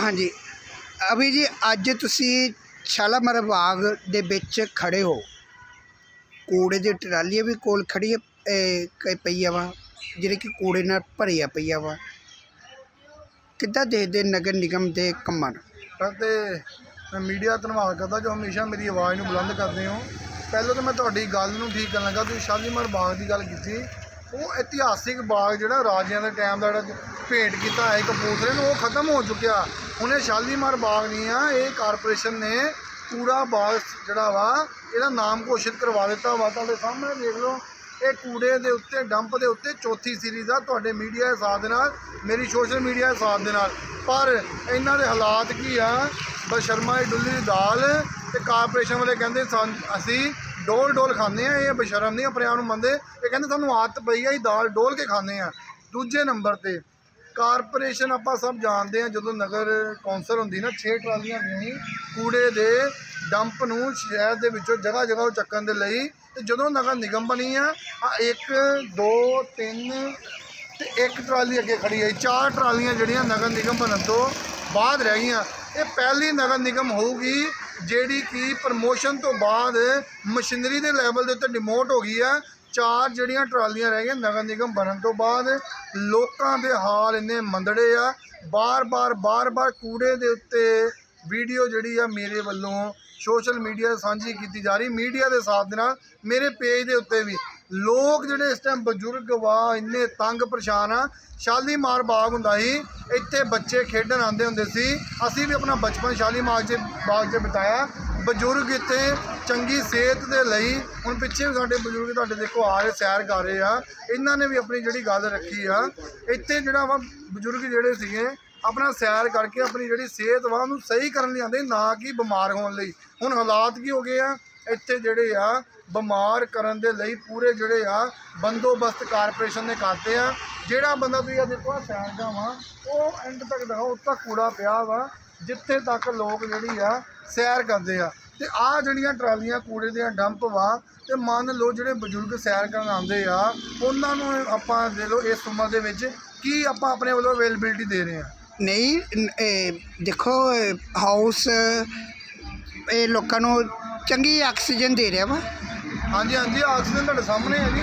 ਹਾਂਜੀ। ਅਭੀ ਜੀ, ਅੱਜ ਤੁਸੀਂ ਸ਼ਾਲਾਮਾਰ ਬਾਗ ਦੇ ਵਿੱਚ ਖੜੇ ਹੋ। ਕੂੜੇ ਦੀ ਟਰਾਲੀ ਵੀ ਕੋਲ ਖੜੀ ਹੈ ਪਈ ਆ ਵਾ, ਜਿਹੜੇ ਕਿ ਕੂੜੇ ਨਾਲ ਭਰੀ ਆ ਵਾ। ਕਿੱਦਾਂ ਦੇਖਦੇ ਨਗਰ ਨਿਗਮ ਦੇ ਕੰਮਾਂ ਨੂੰ? ਅਤੇ ਮੈਂ ਮੀਡੀਆ ਧੰਨਵਾਦ ਕਰਦਾ ਜੋ ਹਮੇਸ਼ਾ ਮੇਰੀ ਆਵਾਜ਼ ਨੂੰ ਬੁਲੰਦ ਕਰਦੇ ਹੋ। ਪਹਿਲਾਂ ਤਾਂ ਮੈਂ ਤੁਹਾਡੀ ਗੱਲ ਨੂੰ ਠੀਕ ਕਰਨ ਲੱਗਾ, ਤੁਸੀਂ ਸ਼ਾਲੀਮਾਰ ਬਾਗ ਦੀ ਗੱਲ ਕੀਤੀ। ਉਹ ਇਤਿਹਾਸਿਕ ਬਾਗ ਜਿਹੜਾ ਰਾਜਿਆਂ ਦੇ ਟਾਈਮ ਦਾ ਜਿਹੜਾ ਭੇਂਟ ਕੀਤਾ ਹੈ, ਕਪੂਰਥਲੇ ਨੂੰ, ਉਹ ਖਤਮ ਹੋ ਚੁੱਕਿਆ। ਹੁਣ ਇਹ ਸ਼ਾਲੀਮਾਰ ਬਾਗ ਨਹੀਂ ਆ, ਇਹ ਕਾਰਪੋਰੇਸ਼ਨ ਨੇ ਕੂੜਾ ਬਾਗ ਜਿਹੜਾ ਵਾ, ਇਹਦਾ ਨਾਮ ਘੋਸ਼ਿਤ ਕਰਵਾ ਦਿੱਤਾ ਵਾ। ਤੁਹਾਡੇ ਸਾਹਮਣੇ ਦੇਖ ਲਓ, ਇਹ ਕੂੜੇ ਦੇ ਉੱਤੇ ਡੰਪ ਦੇ ਉੱਤੇ ਚੌਥੀ ਸੀਰੀਜ਼ ਆ। ਤੁਹਾਡੇ ਮੀਡੀਆ ਦੇ ਸਾਥ ਦੇ ਨਾਲ, ਮੇਰੀ ਸੋਸ਼ਲ ਮੀਡੀਆ ਦੇ ਸਾਥ ਦੇ ਨਾਲ। ਪਰ ਇਹਨਾਂ ਦੇ ਹਾਲਾਤ ਕੀ ਆ? ਬਸ਼ਰਮਾ ਦੀ ਡੁੱਲੀ ਦੀ ਦਾਲ ਤੇ ਕਾਰਪੋਰੇਸ਼ਨ ਵਾਲੇ ਕਹਿੰਦੇ ਸਾਨ- ਅਸੀਂ ਡੋਲ ਡੋਲ ਖਾਂਦੇ ਆ, ਇਹ ਬਸ਼ਰਮ ਨਹੀਂ, ਆਪਣੇ ਆਪ ਨੂੰ ਮੰਨਦੇ। ਇਹ ਕਹਿੰਦੇ ਸਾਨੂੰ ਆਦਤ ਪਈ ਆ, ਇਹ ਦਾਲ ਡੋਲ ਕੇ ਖਾਂਦੇ ਆ। ਦੂਜੇ ਨੰਬਰ ਤੇ, ਕਾਰਪੋਰੇਸ਼ਨ ਆਪਾਂ ਸਭ ਜਾਣਦੇ ਆ, ਜਦੋਂ ਨਗਰ ਕੌਂਸਲ ਹੁੰਦੀ ਨਾ 6 ਟਰਾਲੀਆਂ ਹੁੰਦੀਆਂ ਕੂੜੇ ਦੇ ਡੰਪ ਨੂੰ ਸ਼ਹਿਰ ਦੇ ਵਿੱਚੋਂ ਜਗ੍ਹਾ ਜਗ੍ਹਾ ਚੱਕਣ ਦੇ ਲਈ, ਤੇ ਜਦੋਂ ਨਗਰ ਨਿਗਮ ਬਣੀ ਆ ਆ 1 2 3 ਤੇ ਇੱਕ ਟਰਾਲੀ ਅੱਗੇ ਖੜੀ ਹੈ ਚਾਰ ਟਰਾਲੀਆਂ ਜਿਹੜੀਆਂ ਨਗਰ ਨਿਗਮ ਬਣਨ ਤੋਂ ਬਾਅਦ ਰਹਿ ਗਈਆਂ। ਇਹ ਪਹਿਲੀ ਨਗਰ ਨਿਗਮ ਹੋਊਗੀ ਜਿਹੜੀ ਕਿ ਪ੍ਰਮੋਸ਼ਨ ਤੋਂ ਬਾਅਦ ਮਸ਼ੀਨਰੀ ਦੇ ਲੈਵਲ ਦੇ ਉੱਤੇ ਡਿਮੋਟ ਹੋ ਗਈ ਆ ਚਾਰ ਜਿਹੜੀਆਂ ਟਰਾਲੀਆਂ ਰਹਿ ਗਈਆਂ, ਨਗਰ ਨਿਗਮ ਬਣਨ ਤੋਂ ਬਾਅਦ ਲੋਕਾਂ ਦੇ ਹਾਲ ਇੰਨੇ ਮੰਦੜੇ ਆ। ਬਾਰ-ਬਾਰ ਬਾਰ-ਬਾਰ ਕੂੜੇ ਦੇ ਉੱਤੇ ਵੀਡੀਓ ਜਿਹੜੀ ਆ ਮੇਰੇ ਵੱਲੋਂ ਸੋਸ਼ਲ ਮੀਡੀਆ ਸਾਂਝੀ ਕੀਤੀ ਜਾ ਰਹੀ। ਮੀਡੀਆ ਦੇ ਸਾਥ ਦੇ ਨਾਲ ਮੇਰੇ ਪੇਜ ਦੇ ਉੱਤੇ ਵੀ ਲੋਕ ਜਿਹੜੇ ਇਸ ਟਾਈਮ ਬਜ਼ੁਰਗ ਵਾ, ਇੰਨੇ ਤੰਗ ਪਰੇਸ਼ਾਨ ਆ ਸ਼ਾਲੀਮਾਰ ਬਾਗ ਹੁੰਦਾ ਸੀ, ਇੱਥੇ ਬੱਚੇ ਖੇਡਣ ਆਉਂਦੇ ਹੁੰਦੇ ਸੀ। ਅਸੀਂ ਵੀ ਆਪਣਾ ਬਚਪਨ ਸ਼ਾਲੀਮਾਰ 'ਚ, ਬਾਗ 'ਚ ਬਿਤਾਇਆ। ਬਜ਼ੁਰਗ ਇੱਥੇ ਚੰਗੀ ਸਿਹਤ ਦੇ ਲਈ, ਹੁਣ ਪਿੱਛੇ ਵੀ ਸਾਡੇ ਬਜ਼ੁਰਗ ਤੁਹਾਡੇ ਦੇਖੋ ਆ ਰਹੇ, ਸੈਰ ਕਰ ਰਹੇ ਆ। ਇਹਨਾਂ ਨੇ ਵੀ ਆਪਣੀ ਜਿਹੜੀ ਗੱਲ ਰੱਖੀ ਆ। ਇੱਥੇ ਜਿਹੜਾ ਵਾ, ਬਜ਼ੁਰਗ ਜਿਹੜੇ ਸੀਗੇ, ਆਪਣਾ ਸੈਰ ਕਰਕੇ ਆਪਣੀ ਜਿਹੜੀ ਸਿਹਤ ਵਾ, ਉਹਨੂੰ ਸਹੀ ਕਰਨ ਲਈ ਆਉਂਦੇ, ਨਾ ਕਿ ਬਿਮਾਰ ਹੋਣ ਲਈ। ਹੁਣ ਹਾਲਾਤ ਕੀ ਹੋ ਗਏ ਆ? ਇੱਥੇ ਜਿਹੜੇ ਆ, ਬਿਮਾਰ ਕਰਨ ਦੇ ਲਈ ਪੂਰੇ ਜਿਹੜੇ ਆ, ਬੰਦੋਬਸਤ ਕਾਰਪੋਰੇਸ਼ਨ ਨੇ ਕਰਤੇ ਆ। ਜਿਹੜਾ ਬੰਦਾ ਤੁਸੀਂ ਆ ਦੇਖੋ ਆ ਸੈਰ ਦਾ ਵਾ, ਉਹ ਐਂਡ ਤੱਕ ਦਿਖਾਓ, ਉੱਥੇ ਕੂੜਾ ਪਿਆ ਵਾ, ਜਿੱਥੇ ਤੱਕ ਲੋਕ ਜਿਹੜੀ ਆ, ਸੈਰ ਕਰਦੇ ਆ। ਤੇ ਆ ਜਿਹੜੀਆਂ ਟਰਾਲੀਆਂ ਕੂੜੇ ਦੀਆਂ ਡੰਪ ਵਾ, ਤੇ ਮੰਨ ਲਓ ਜਿਹੜੇ ਬਜ਼ੁਰਗ ਸੈਰ ਕਰਨ ਆਉਂਦੇ ਆ, ਉਹਨਾਂ ਨੂੰ ਆਪਾਂ ਦੇ ਲਓ ਇਸ ਉਮਰ ਦੇ ਵਿੱਚ ਕੀ ਆਪਾਂ ਆਪਣੇ ਵੱਲੋਂ ਅਵੇਲੇਬਿਲਟੀ ਦੇ ਰਹੇ ਆ? ਨਹੀਂ ਦੇਖੋ ਹਾਊਸ ਇਹ ਲੋਕਾਂ ਨੂੰ ਚੰਗੀ ਆਕਸੀਜਨ ਦੇ ਰਿਹਾ ਵਾ। ਹਾਂਜੀ ਹਾਂਜੀ, ਆਕਸੀਜਨ ਤੁਹਾਡੇ ਸਾਹਮਣੇ ਹੈ ਜੀ।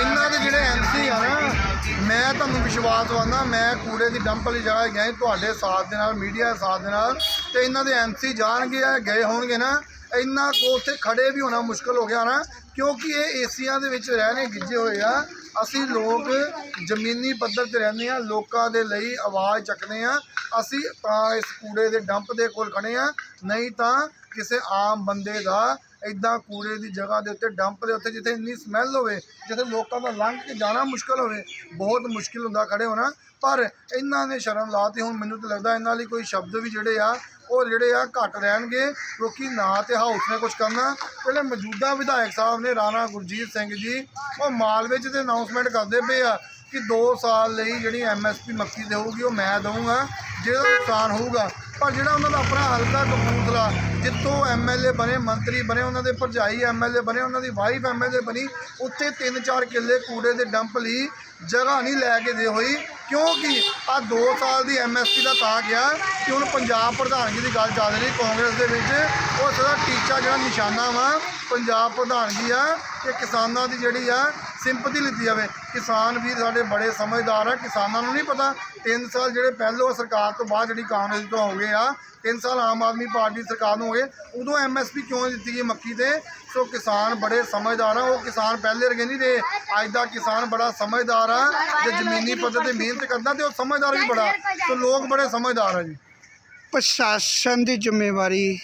ਇਹਨਾਂ ਦੇ ਜਿਹੜੇ ਐਮਸੀ ਆ ਨਾ, ਮੈਂ ਤੁਹਾਨੂੰ ਵਿਸ਼ਵਾਸ ਦਵਾਉਂਦਾ, ਮੈਂ ਕੂੜੇ ਦੀ ਡੰਪ ਵਾਲੀ ਜਗ੍ਹਾ ਗਿਆ ਤੁਹਾਡੇ ਸਾਥ ਦੇ ਨਾਲ, ਮੀਡੀਆ ਦੇ ਸਾਥ ਦੇ ਨਾਲ, ਤੇ ਇਹਨਾਂ ਦੇ ਐਮਸੀ ਜਾਣਗੇ ਆ ਗਏ ਹੋਣਗੇ ਨਾ ਇੰਨਾ ਕੋ ਉੱਥੇ ਖੜੇ ਵੀ ਹੋਣਾ ਮੁਸ਼ਕਲ ਹੋ ਗਿਆ ਨਾ, ਕਿਉਂਕਿ ਇਹ ਏਸੀਆਂ ਦੇ ਵਿੱਚ ਰਹਿਣੇ ਗਿੱਜੇ ਹੋਏ ਆ। ਅਸੀਂ ਲੋਕ ਜ਼ਮੀਨੀ ਪੱਧਰ ਤੇ ਰਹਿੰਦੇ ਆ, ਲੋਕਾਂ ਦੇ ਲਈ ਆਵਾਜ਼ ਚੱਕਦੇ ਆ। ਅਸੀਂ ਤਾਂ ਇਸ ਕੂੜੇ ਦੇ ਡੰਪ ਦੇ ਕੋਲ ਖੜੇ ਆ, ਨਹੀਂ ਤਾਂ ਕਿਸੇ ਆਮ ਬੰਦੇ ਦਾ ਇਦਾਂ ਕੂੜੇ ਦੀ ਜਗ੍ਹਾ ਦੇ ਉੱਤੇ, ਡੰਪ ਦੇ ਉੱਤੇ, ਜਿੱਥੇ ਇੰਨੀ ਸਮੈਲ ਹੋਵੇ, ਜਿੱਥੇ ਲੋਕਾਂ ਦਾ ਲੰਘ ਕੇ ਜਾਣਾ ਮੁਸ਼ਕਲ ਹੋਵੇ, ਬਹੁਤ ਮੁਸ਼ਕਲ ਹੁੰਦਾ ਖੜੇ ਹੋਣਾ। ਪਰ ਇਹਨਾਂ ਨੇ ਸ਼ਰਮ ਲਾਤੀ ਹੁਣ ਮੈਨੂੰ ਤਾਂ ਲੱਗਦਾ ਇਹਨਾਂ ਲਈ ਕੋਈ ਸ਼ਬਦ ਵੀ ਜਿਹੜੇ ਆ, ਉਹ ਜਿਹੜੇ ਆ ਘੱਟ ਰਹਿਣਗੇ। ਕਿਉਂਕਿ ਨਾ ਤੇ ਹਾਊਸ ਨੇ ਕੁਝ ਕਰਨਾ। ਜਿਹੜੇ ਮੌਜੂਦਾ ਵਿਧਾਇਕ ਸਾਹਿਬ ਨੇ ਰਾਣਾ ਗੁਰਜੀਤ ਸਿੰਘ ਜੀ, ਉਹ ਮਾਲਵੇ 'ਚ ਤੇ ਅਨਾਉਂਸਮੈਂਟ ਕਰਦੇ ਪਏ ਆ। ਕਿ 2 ਸਾਲ ਲਈ ਜਿਹੜੀ ਐਮਐਸਪੀ ਮੱਕੀ ਦੇ ਹੋਊਗੀ ਉਹ ਮੈਂ ਦਊਂਗਾ, ਜਿਹੜਾ ਨੁਕਸਾਨ ਹੋਊਗਾ। ਪਰ ਜਿਹੜਾ ਉਹਨਾਂ ਦਾ ਆਪਣਾ ਹਲਕਾ ਕਪੂਰਥਲਾ, ਜਿੱਥੋਂ ਐਮਐਲਏ ਬਣੇ, ਮੰਤਰੀ ਬਣੇ, ਉਹਨਾਂ ਦੇ ਭਰਜਾਈ ਐਮਐਲਏ ਬਣੇ, ਉਹਨਾਂ ਦੀ ਵਾਈਫ ਐਮਐਲਏ ਬਣੀ, ਉੱਥੇ 3-4 ਕਿੱਲੇ ਕੂੜੇ ਦੇ ਡੰਪ ਲਈ ਜਗ੍ਹਾ ਨਹੀਂ ਲੈ ਕੇ ਦੇ ਹੋਈ। ਕਿਉਂਕਿ ਆ 2 ਸਾਲ ਦੀ ਐਮਐਸਪੀ ਦਾ ਤਾਂ ਗਿਆ ਕਿ ਹੁਣ ਪੰਜਾਬ ਪ੍ਰਧਾਨਗੀ ਦੀ ਗੱਲ ਚੱਲ ਰਹੀ, ਕਾਂਗਰਸ ਦੇ ਵਿੱਚ। ਉਹ ਸਦਾ ਟੀਚਾ ਜਿਹੜਾ ਨਿਸ਼ਾਨਾ ਵਾ, ਪੰਜਾਬ ਪ੍ਰਧਾਨਗੀ ਆ, ਕਿ ਕਿਸਾਨਾਂ ਦੀ ਜਿਹੜੀ ਆ ਸਿੰਪਥੀ ਲਿੱਤੀ ਜਾਵੇ। ਕਿਸਾਨ ਵੀ ਸਾਡੇ ਬੜੇ ਸਮਝਦਾਰ ਆ। ਕਿਸਾਨਾਂ ਨੂੰ ਨਹੀਂ ਪਤਾ 3 ਸਾਲ ਜਿਹੜੇ ਪਹਿਲੋਂ ਸਰਕਾਰ ਤੋਂ ਬਾਅਦ ਜਿਹੜੀ ਕਾਂਗਰਸ ਤੋਂ ਹੋ ਗਏ ਆ 3 ਸਾਲ ਆਮ ਆਦਮੀ ਪਾਰਟੀ ਸਰਕਾਰ ਨੂੰ ਹੋ ਗਏ, ਉਦੋਂ ਐਮਐਸਪੀ ਕਿਉਂ ਦਿੱਤੀ ਗਈ ਮੱਕੀ ਤੇ? ਸੋ ਕਿਸਾਨ ਬੜੇ ਸਮਝਦਾਰ ਆ। ਉਹ ਕਿਸਾਨ ਪਹਿਲੇ ਵਰਗੇ ਨਹੀਂ ਰਹੇ। ਅੱਜ ਦਾ ਕਿਸਾਨ ਬੜਾ ਸਮਝਦਾਰ ਆ ਜੇ ਜ਼ਮੀਨੀ ਪੱਧਰ ਤੇ ਮਿਹਨਤ ਕਰਦਾ ਤੇ ਉਹ ਸਮਝਦਾਰ ਵੀ ਬੜਾ। ਸੋ ਲੋਕ ਬੜੇ ਸਮਝਦਾਰ ਆ ਜੀ। ਪ੍ਰਸ਼ਾਸਨ ਦੀ ਜ਼ਿੰਮੇਵਾਰੀ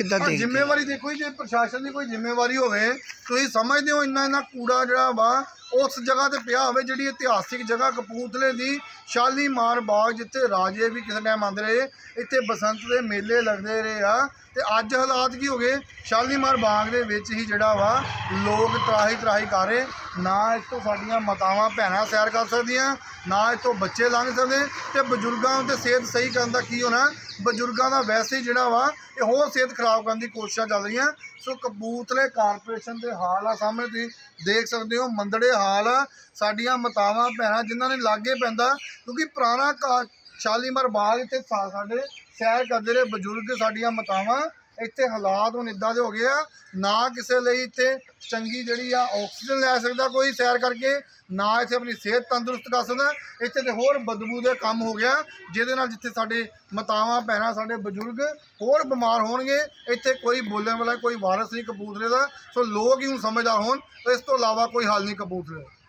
ਕਿੱਦਾਂ ਦੇਖਦੇ ਜ਼ਿੰਮੇਵਾਰੀ ਦੇਖੋ ਜੀ, ਜੇ ਪ੍ਰਸ਼ਾਸਨ ਦੀ ਕੋਈ ਜ਼ਿੰਮੇਵਾਰੀ ਹੋਵੇ ਤੁਸੀਂ ਸਮਝਦੇ ਹੋ ਇੰਨਾ ਇੰਨਾ ਕੂੜਾ ਜਿਹੜਾ ਵਾ ਉਸ ਜਗ੍ਹਾ ਤੇ ਪਿਆ ਹੋਵੇ ਜਿਹੜੀ ਇਤਿਹਾਸਿਕ ਜਗ੍ਹਾ ਕਪੂਰਥਲੇ ਦੀ ਸ਼ਾਲੀਮਾਰ ਬਾਗ ਜਿੱਥੇ ਰਾਜੇ ਵੀ ਕਿਸੇ ਟਾਈਮ ਆਉਂਦੇ ਰਹੇ, ਇੱਥੇ ਬਸੰਤ ਦੇ ਮੇਲੇ ਲੱਗਦੇ ਰਹੇ ਆ। ਤੇ ਅੱਜ ਹਾਲਾਤ ਕੀ ਹੋ ਗਏ? ਸ਼ਾਲੀਮਾਰ ਬਾਗ ਦੇ ਵਿੱਚ ਹੀ ਜਿਹੜਾ ਵਾ ਲੋਕ ਤਰਾਹੀ ਤਰਾਹੀ ਕਰ ਰਹੇ। ਨਾ ਇਸ ਤੋਂ ਸਾਡੀਆਂ ਮਾਤਾਵਾਂ, ਭੈਣਾਂ ਸੈਰ ਕਰ ਸਕਦੀਆਂ, ਨਾ ਇਸ ਤੋਂ ਬੱਚੇ ਲੰਘ ਸਕਦੇ। ਤੇ ਬਜ਼ੁਰਗਾਂ ਤੇ ਸਿਹਤ ਸਹੀ ਕਰਨ ਦਾ ਕੀ ਹੋਣਾ? ਬਜ਼ੁਰਗਾਂ ਦਾ ਵੈਸੇ ਹੀ ਜਿਹੜਾ ਵਾ, ਇਹ ਹੋਰ ਸਿਹਤ ਖਰਾਬ ਕਰਨ ਦੀ ਕੋਸ਼ਿਸ਼ਾਂ ਚੱਲ ਰਹੀਆਂ। ਸੋ ਕਪੂਰਥਲੇ ਕਾਰਪੋਰੇਸ਼ਨ ਦੇ ਹਾਲ ਆ ਸਾਹਮਣੇ ਤੁਸੀਂ ਦੇਖ ਸਕਦੇ ਹੋ, ਮੰਦੜੇ ਹਾਲ ਸਾਡੀਆਂ ਮਾਤਾਵਾਂ, ਭੈਣਾਂ ਜਿਨ੍ਹਾਂ ਨੇ ਲਾਗੇ ਪੈਂਦਾ, ਕਿਉਂਕਿ ਪੁਰਾਣਾ ਘਾ- ਸ਼ਾਲੀਮਾਰ ਬਾਗ ਇੱਥੇ ਸਾਡੇ ਸੈਰ ਕਰਦੇ ਰਹੇ ਬਜ਼ੁਰਗ ਸਾਡੀਆਂ ਮਾਤਾਵਾਂ। ਇੱਥੇ ਹਾਲਾਤ ਹੁਣ ਇਦਾਂ ਦੇ ਹੋ ਗਏ ਆ, ਨਾ ਕਿਸੇ ਲਈ ਇੱਥੇ ਚੰਗੀ ਜਿਹੜੀ ਆ ਆਕਸੀਜਨ ਲੈ ਸਕਦਾ ਕੋਈ ਸੈਰ ਕਰਕੇ, ਨਾ ਇੱਥੇ ਆਪਣੀ ਸਿਹਤ ਤੰਦਰੁਸਤ ਕਰ ਸਕਦਾ। ਇੱਥੇ ਤੇ ਹੋਰ ਬਦਬੂ ਦੇ ਕੰਮ ਹੋ ਗਿਆ, ਜਿਹਦੇ ਨਾਲ ਜਿੱਥੇ ਸਾਡੇ ਮਾਤਾਵਾਂ, ਭੈਣਾਂ, ਸਾਡੇ ਬਜ਼ੁਰਗ ਹੋਰ ਬਿਮਾਰ ਹੋਣਗੇ, ਇੱਥੇ ਕੋਈ ਬੋਲਣ ਵਾਲਾ, ਕੋਈ ਵਾਰਸ ਨਹੀਂ ਕਪੂਰਥਲੇ ਦਾ। ਸੋ ਲੋਕ ਹੀ ਹੁਣ ਸਮਝਦਾਰ ਹੋਣ, ਇਸ ਤੋਂ ਇਲਾਵਾ ਕੋਈ ਹੱਲ ਨਹੀਂ ਕਪੂਰਥਲੇ ਦਾ।